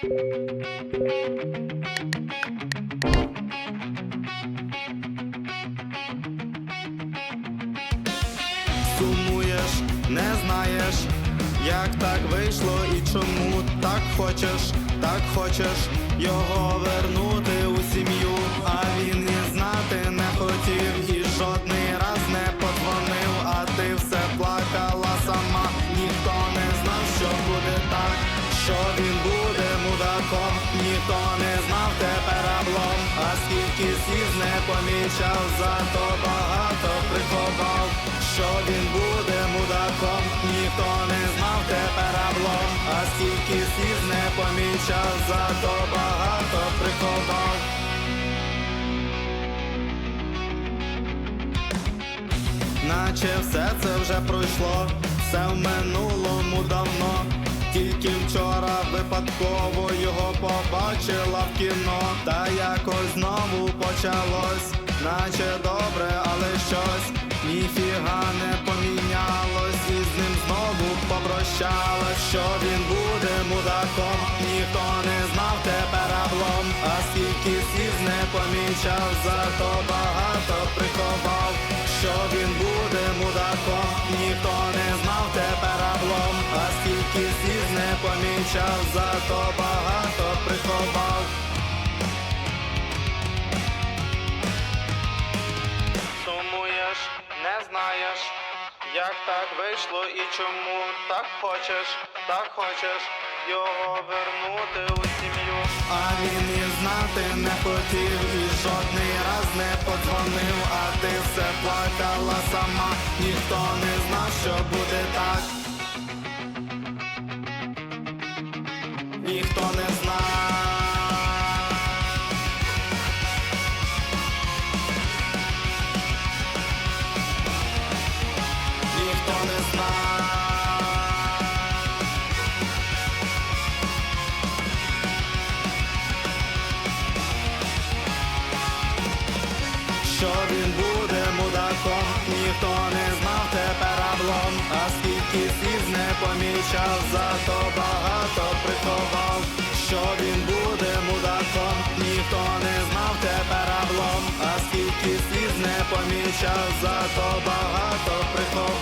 Сумуєш, не знаєш, як так вийшло і чому так хочеш, так хочеш його вернути ніхто не знав тепер облом, а скільки сліз не помічав, зато багато приховав, що він буде мудаком, ніхто не знав тепер облом, а скільки сліз не помічав, зато багато приховав. Наче все це вже пройшло, все в минулому давно. Тільки вчора випадково його побачила в кіно, та якось знову почалось, наче добре, але щось ніфіга не помінялось, і з ним знову попрощалась, що він буде мудаком, ніхто не знав тепер облом, а скільки сліз не помічав, зато багато приховав, помічав, зато багато приховав. Сумуєш, не знаєш, як так вийшло і чому так хочеш, так хочеш його вернути у сім'ю. А він і знати не хотів, і жодний раз не подзвонив, а ти все плакала сама, ніхто не знав, що буде Ніхто не знає. Що він буде мудаком, ніхто не знав тепер облом, а скільки сліз не помічав, зато він буде мудаком, ніхто не знав тепер облом, а скільки сліз не помічав, зато багато приховав.